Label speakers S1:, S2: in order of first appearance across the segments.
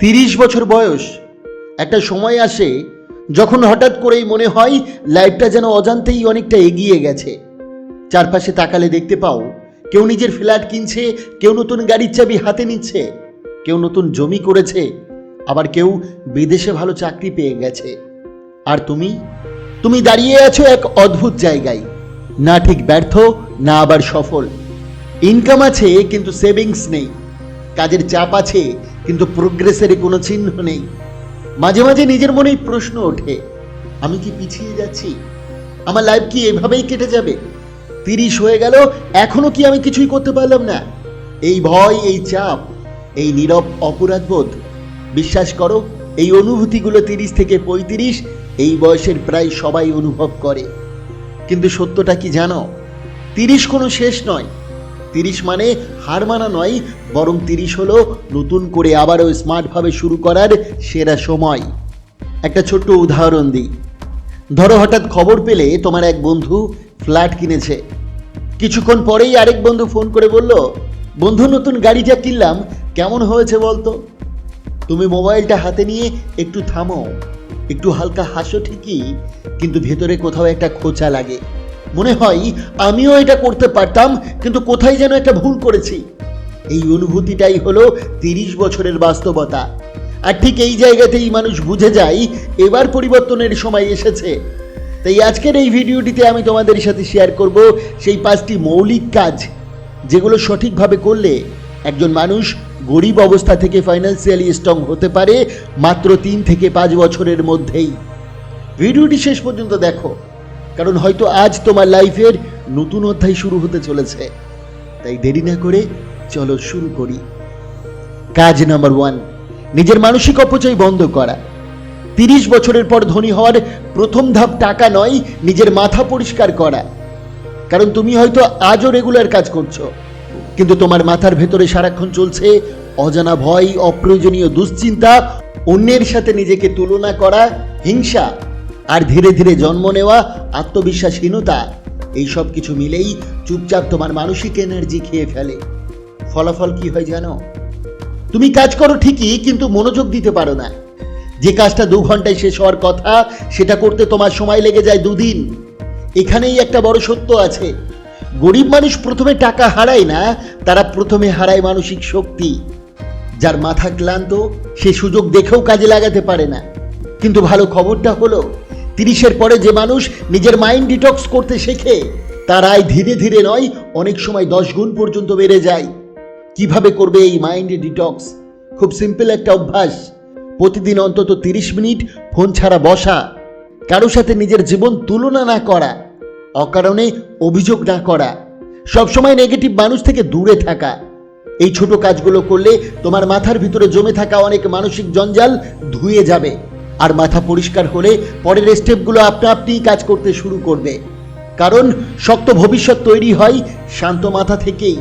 S1: তিরিশ বছর বয়স। একটা সময় আসে যখন হঠাৎ করেই মনে হয় লাইফটা যেন অজান্তেই অনেকটা এগিয়ে গেছে। চারপাশে তাকালে দেখতে পাও, কেউ নিজের ফ্ল্যাট কিনছে, কেউ নতুন গাড়ির চাবি হাতে নিচ্ছে, কেউ নতুন জমি করেছে, আবার কেউ বিদেশে ভালো চাকরি পেয়ে গেছে। আর তুমি? তুমি দাঁড়িয়ে আছো এক অদ্ভুত জায়গায়। না ঠিক ব্যর্থ, না আবার সফল। ইনকাম আছে, কিন্তু সেভিংস নেই। কাজের চাপ আছে, কিন্তু প্রোগ্রেসের কোনো চিহ্ন নেই। মাঝে মাঝে নিজের মনেই প্রশ্ন ওঠে, আমি কি পিছিয়ে যাচ্ছি? আমার লাইফ কি এভাবেই কেটে যাবে? তিরিশ হয়ে গেল, এখনও কি আমি কিছুই করতে পারলাম না? এই ভয়, এই চাপ, এই নীরব অপরাধবোধ, বিশ্বাস করো, এই অনুভূতিগুলো তিরিশ থেকে পঁয়ত্রিশ, এই বয়সের প্রায় সবাই অনুভব করে। কিন্তু সত্যটা কি জানো? তিরিশ কোনো শেষ নয় তিরিশ মানে হার মানা নয়, বরং তিরিশ হলো নতুন করে আবারও স্মার্টভাবে শুরু করার সেরা সময়। একটা ছোট্ট উদাহরণ দিই। ধরো হঠাৎ খবর পেলে তোমার এক বন্ধু ফ্ল্যাট কিনেছে। কিছুক্ষণ পরেই আরেক বন্ধু ফোন করে বলল, বন্ধু, নতুন গাড়িটা কিনলাম, কেমন হয়েছে বলতো? তুমি মোবাইলটা হাতে নিয়ে একটু থামো, একটু হালকা হাসো ঠিকই, কিন্তু ভেতরে কোথাও একটা খোঁচা লাগে। মনে হয় আমিও এটা করতে পারতাম, কিন্তু কোথায় যেন একটা ভুল করেছি। এই অনুভূতিটাই হলো তিরিশ বছরের বাস্তবতা। আর ঠিক এই জায়গাতেই মানুষ বুঝে যায়, এবার পরিবর্তনের সময় এসেছে। তাই আজকের এই ভিডিওটিতে আমি তোমাদের সাথে শেয়ার করব সেই পাঁচটি মৌলিক কাজ, যেগুলো সঠিকভাবে করলে একজন মানুষ গরিব অবস্থা থেকে ফাইন্যান্সিয়ালি স্ট্রং হতে পারে মাত্র তিন থেকে পাঁচ বছরের মধ্যেই। ভিডিওটি শেষ পর্যন্ত দেখো। কারণ হয়তো আজ তোমার লাইফের নতুন অধ্যায় শুরু হতে চলেছে। তাই দেরি না করে চলো শুরু করি। কাজ নাম্বার ওয়ান, নিজের মানসিক অপচয় বন্ধ করা। তিরিশ বছরের পর ধনী হওয়ার প্রথম ধাপ টাকা নয়, নিজের মাথা পরিষ্কার করা। কারণ তুমি হয়তো আজও রেগুলার কাজ করছ, কিন্তু তোমার মাথার ভেতরে সারাক্ষণ চলছে অজানা ভয়, অপ্রয়োজনীয় দুশ্চিন্তা, অন্যের সাথে নিজেকে তুলনা করা, হিংসা। আর ধীরে ধীরে জন্ম নেওয়া আত্মবিশ্বাসহীনতা, এই সব কিছু মিলেই চুপচাপ তোমার মানসিক এনার্জি খেয়ে ফেলে। ফলাফল কি হয় জানো? তুমি কাজ করো ঠিকই, কিন্তু মনোযোগ দিতে পারো না। যে কাজটা দু ঘন্টায় শেষ হওয়ার কথা, সেটা করতে তোমার সময় লেগে যায় দুদিন। এখানেই একটা বড় সত্য আছে। গরিব মানুষ প্রথমে টাকা হারায় না, তারা প্রথমে হারায় মানসিক শক্তি। যার মাথা ক্লান্ত, সে সুযোগ দেখেও কাজে লাগাতে পারে না। কিন্তু ভালো খবরটা হলো তিরিশের পরে যে মানুষ নিজের মাইন্ড ডিটক্স করতে শেখে তার আয় ধীরে ধীরে নয়, অনেক সময় দশ গুণ পর্যন্ত বেড়ে যায়। কীভাবে করবে এই মাইন্ড ডিটক্স? খুব সিম্পল একটা অভ্যাস। প্রতিদিন অন্তত তিরিশ মিনিট ফোন ছাড়া বসা কারোর সাথে নিজের জীবন তুলনা না করা, অকারণে অভিযোগ না করা, সবসময় নেগেটিভ মানুষ থেকে দূরে থাকা। এই ছোট কাজগুলো করলে তোমার মাথার ভিতরে জমে থাকা অনেক মানসিক জঞ্জাল ধুয়ে যাবে। আর মাথা পরিষ্কার হলে পরের স্টেপগুলো আপনা আপনিই কাজ করতে শুরু করবে। কারণ শক্ত ভবিষ্যৎ তৈরি হয় শান্ত মাথা থেকেই।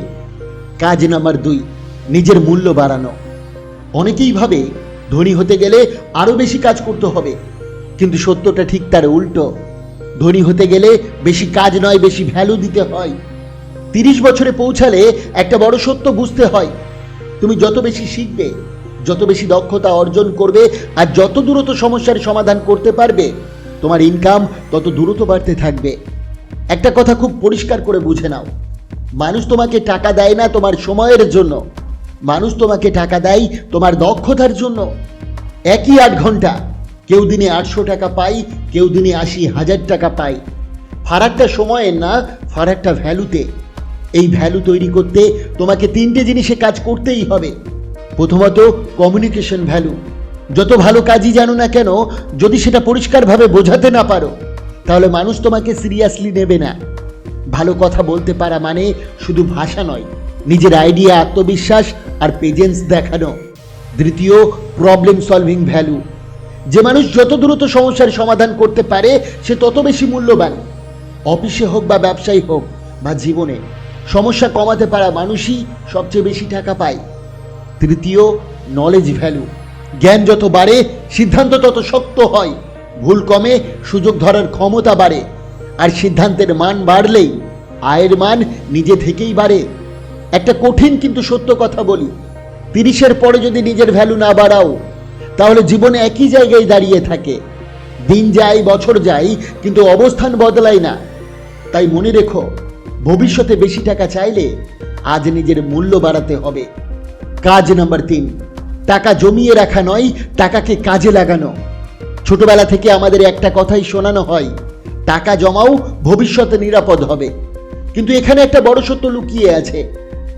S1: কাজ নাম্বার দুই, নিজের মূল্য বাড়ানো। অনেকেই ভাবে ধনী হতে গেলে আরও বেশি কাজ করতে হবে, কিন্তু সত্যটা ঠিক তার উল্টো। ধনী হতে গেলে বেশি কাজ নয়, বেশি ভ্যালু দিতে হয়। তিরিশ বছরে পৌঁছালে একটা বড় সত্য বুঝতে হয়। তুমি যত বেশি শিখবে যত বেশি দক্ষতা অর্জন করবে আর যত দ্রুত সমস্যার সমাধান করতে পারবে, তোমার ইনকাম তত দ্রুত বাড়তে থাকবে। একটা কথা খুব পরিষ্কার করে বুঝে নাও। মানুষ তোমাকে টাকা দেয় না তোমার সময়ের জন্য। মানুষ তোমাকে টাকা দেয় তোমার দক্ষতার জন্য। একই আট ঘণ্টা, কেউ দিনে আটশো টাকা পাই কেউ দিনে আশি হাজার টাকা পাই ফারাকটা সময়ের না, ফারাকটা ভ্যালুতে এই ভ্যালু তৈরি করতে তোমাকে তিনটে জিনিসে কাজ করতেই হবে। প্রথমত কমিউনিকেশন ভ্যালু যত ভালো কাজই জানো না কেন, যদি সেটা পরিষ্কারভাবে বোঝাতে না পারো, তাহলে মানুষ তোমাকে সিরিয়াসলি নেবে না। ভালো কথা বলতে পারা মানে শুধু ভাষা নয়, নিজের আইডিয়া আত্মবিশ্বাস আর পেজেন্স দেখানো। দ্বিতীয় প্রবলেম সলভিং ভ্যালু যে মানুষ যত দ্রুত সমস্যার সমাধান করতে পারে, সে তত বেশি মূল্যবান। অফিসে হোক বা ব্যবসায়ী হোক বা জীবনে, সমস্যা কমাতে পারা মানুষই সবচেয়ে বেশি টাকা পায়। তৃতীয় নলেজ ভ্যালু জ্ঞান যত বাড়ে, সিদ্ধান্ত তত শক্ত হয়। ভুল কমে সুযোগ ধরার ক্ষমতা বাড়ে। আর সিদ্ধান্তের মান বাড়লেই আয়ের মান নিজে থেকেই বাড়ে। একটা কঠিন কিন্তু সত্য কথা বলি। তিরিশের পরে যদি নিজের ভ্যালু না বাড়াও, তাহলে জীবনে একই জায়গায় দাঁড়িয়ে থাকে। দিন যায়, বছর যায়, কিন্তু অবস্থান বদলায় না। তাই মনে রেখো, ভবিষ্যতে বেশি টাকা চাইলে আজ নিজের মূল্য বাড়াতে হবে। কাজ নাম্বার তিন। টাকা জমিয়ে রাখা নয়, টাকাকে কাজে লাগানো। ছোটবেলা থেকে আমাদের একটা কথাই শোনানো হয়, টাকা জমাও, ভবিষ্যতে নিরাপদ হবে। কিন্তু এখানে একটা বড় সত্য লুকিয়ে আছে।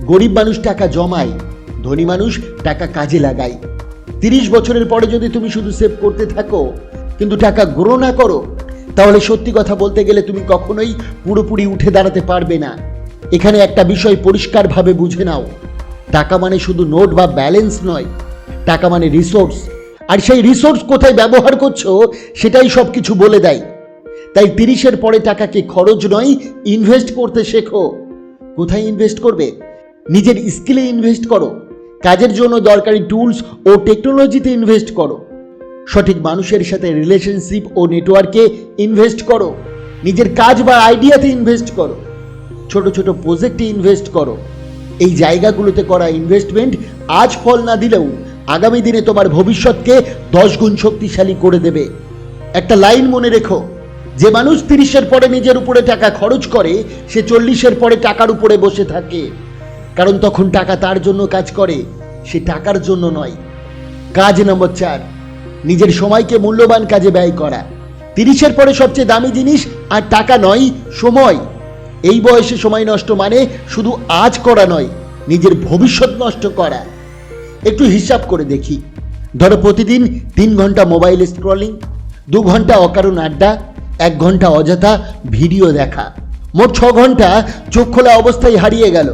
S1: গরিব মানুষ টাকা জমায়, ধনী মানুষ টাকা কাজে লাগায়। তিরিশ বছরের পরে যদি তুমি শুধু সেভ করতে থাকো, কিন্তু টাকা গ্রো না করো, তাহলে সত্যি কথা বলতে গেলে তুমি কখনোই পুরোপুরি উঠে দাঁড়াতে পারবে না। এখানে একটা বিষয় পরিষ্কারভাবে বুঝে নাও। টাকা মানে শুধু নোট বা ব্যালেন্স নয়, টাকা মানে রিসোর্স। আর সেই রিসোর্স কোথায় ব্যবহার করছ, সেটাই সব কিছু বলে দেয়। তাই তিরিশের পরে টাকাকে খরচ নয় ইনভেস্ট করতে শেখো। কোথায় ইনভেস্ট করবে? নিজের স্কিলে ইনভেস্ট করো। কাজের জন্য দরকারি টুলস ও টেকনোলজিতে ইনভেস্ট করো। সঠিক মানুষের সাথে রিলেশনশিপ ও নেটওয়ার্কে ইনভেস্ট করো। নিজের কাজ বা আইডিয়াতে ইনভেস্ট করো। ছোট ছোট প্রজেক্টে ইনভেস্ট করো। এই জায়গাগুলোতে করা ইনভেস্টমেন্ট আজ ফল না দিলেও আগামী দিনে তোমার ভবিষ্যৎকে দশ গুণ শক্তিশালী করে দেবে। একটা লাইন মনে রেখো, যে মানুষ তিরিশের পরে নিজের উপরে টাকা খরচ করে, সে চল্লিশের পরে টাকার উপরে বসে থাকে। কারণ তখন টাকা তার জন্য কাজ করে, সে টাকার জন্য নয়। কাজ নম্বর চার, নিজের সময়কে মূল্যবান কাজে ব্যয় করা। তিরিশের পরে সবচেয়ে দামি জিনিস আর টাকা নয়, সময়। এই বয়সে সময় নষ্ট মানে শুধু আজ করা নয়, নিজের ভবিষ্যৎ নষ্ট করা। একটু হিসাব করে দেখি। ধরো প্রতিদিন তিন ঘণ্টা মোবাইল স্ক্রলিং দু ঘণ্টা অকারণ আড্ডা, এক ঘণ্টা অযথা ভিডিও দেখা। মোট ছ ঘণ্টা চোখ খোলা অবস্থায় হারিয়ে গেল।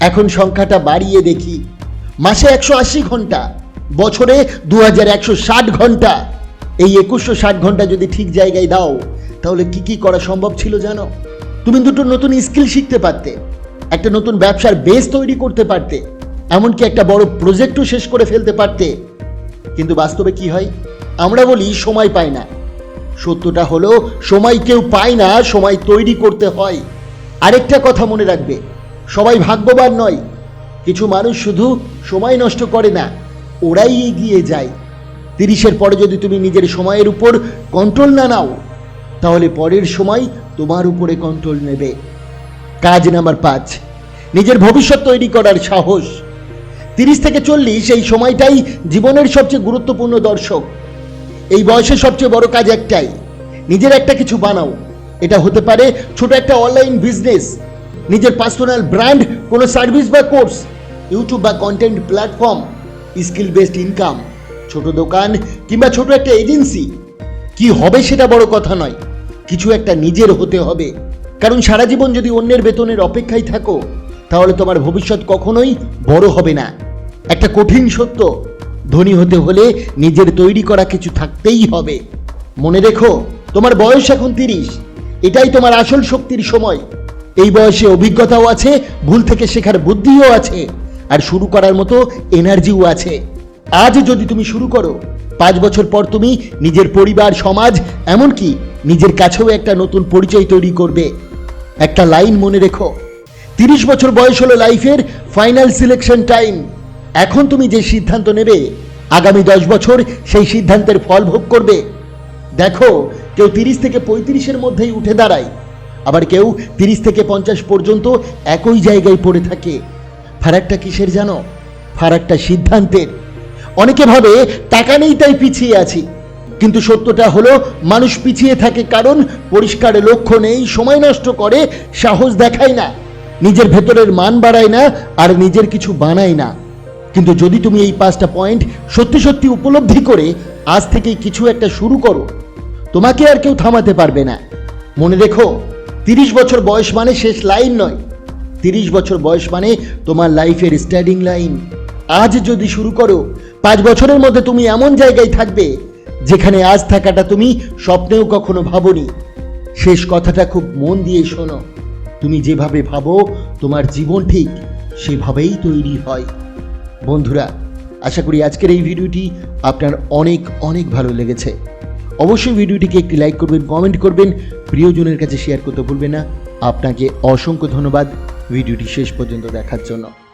S1: এখন সংখ্যাটা বাড়িয়ে দেখি। মাসে একশো আশি ঘণ্টা, বছরে দু হাজার একশো ষাট ঘণ্টা। এই একুশশো ষাট ঘণ্টা যদি ঠিক জায়গায় দাও, তাহলে কি কি করা সম্ভব ছিল জানো? তুমি দুটো নতুন স্কিল শিখতে পারতে, একটা নতুন ব্যবসার বেস তৈরি করতে পারতে, এমনকি একটা বড় প্রজেক্টও শেষ করে ফেলতে পারতে। কিন্তু বাস্তবে কি হয়? আমরা বলি সময় পাই না। সত্যটা হলো, সময় কেউ পায় না, সময় তৈরি করতে হয়। আরেকটা কথা মনে রাখবে, সবাই ভাগ্যবান নয়। কিছু মানুষ শুধু সময় নষ্ট করে না, ওরাই এগিয়ে যায়। তিরিশের পরে যদি তুমি নিজের সময়ের উপর কন্ট্রোল না নাও তাহলে পরের সময় তোমার উপরে কন্ট্রোল নেবে। কাজ নাম্বার পাঁচ, নিজের ভবিষ্যৎ তৈরি করার সাহস। তিরিশ থেকে চল্লিশ এই সময়টাই জীবনের সবচেয়ে গুরুত্বপূর্ণ দর্শক। এই বয়সে সবচেয়ে বড় কাজ একটাই, নিজের একটা কিছু বানাও। এটা হতে পারে ছোট একটা অনলাইন বিজনেস নিজের পার্সোনাল ব্র্যান্ড কোনো সার্ভিস বা কোর্স ইউটিউব বা content platform skill based income ছোট দোকান কিংবা ছোট একটা এজেন্সি কি হবে সেটা বড় কথা নয়। কিছু একটা নিজের হতে হবে। কারণ সারা জীবন যদি অন্যের বেতনের অপেক্ষায় থাকো, তাহলে তোমার ভবিষ্যৎ কখনোই বড় হবে না। একটা কঠিন সত্য, ধনী হতে হলে নিজের তৈরি করা কিছু থাকতেই হবে। মনে রেখো, তোমার বয়স এখন তিরিশ। এটাই তোমার আসল শক্তির সময়। এই বয়সে অভিজ্ঞতাও আছে, ভুল থেকে শেখার বুদ্ধিও আছে, আর শুরু করার মতো এনার্জিও আছে। আজ যদি তুমি শুরু করো পাঁচ বছর পর তুমি নিজের পরিবার, সমাজ, এমনকি নিজের কাছেও একটা নতুন পরিচয় তৈরি করবে। একটা লাইন মনে রেখো। তিরিশ বছর বয়স হলো লাইফের ফাইনাল সিলেকশন টাইম। এখন তুমি যে সিদ্ধান্ত নেবে, আগামী দশ বছর সেই সিদ্ধান্তের ফল ভোগ করবে। দেখো, কেউ তিরিশ থেকে পঁয়ত্রিশের মধ্যেই উঠে দাঁড়ায়। আবার কেউ তিরিশ থেকে পঞ্চাশ পর্যন্ত একই জায়গায় পড়ে থাকে। ফারাকটা কিসের জানো? ফারাকটা সিদ্ধান্তের। অনেকে ভাবে টাকা নেই তাই পিছিয়ে আছি। কিন্তু সত্যটা হলো, মানুষ পিছিয়ে থাকে কারণ পরিষ্কার লক্ষ্য নেই, সময় নষ্ট করে, সাহস দেখায় না। নিজের ভেতরের মান বাড়ায় না আর নিজের কিছু বানায় না। কিন্তু যদি তুমি এই পাঁচটা পয়েন্ট সত্যি সত্যি উপলব্ধি করে আজ থেকেই কিছু একটা শুরু করো, তোমাকে আর কেউ থামাতে পারবে না। মনে রেখো, তিরিশ বছর বয়স মানে শেষ লাইন নয়। তিরিশ বছর বয়স মানে তোমার লাইফের স্টার্টিং লাইন আজ যদি শুরু করো পাঁচ বছরের মধ্যে তুমি এমন জায়গায় থাকবে যেখানে আজ থাকাটা তুমি স্বপ্নেও কখনো ভাবনি। শেষ কথাটা খুব মন দিয়ে শোনো। তুমি যেভাবে ভাবো, তোমার জীবন ঠিক সেভাবেই তৈরি হয়। বন্ধুরা, আশা করি আজকের এই ভিডিওটি আপনার অনেক অনেক ভালো লেগেছে। অবশ্যই ভিডিওটিকে একটি লাইক করবেন, কমেন্ট করবেন, প্রিয়জনের কাছে শেয়ার করতে ভুলবেন না। আপনাকে অসংখ্য ধন্যবাদ ভিডিওটি শেষ পর্যন্ত দেখার জন্য।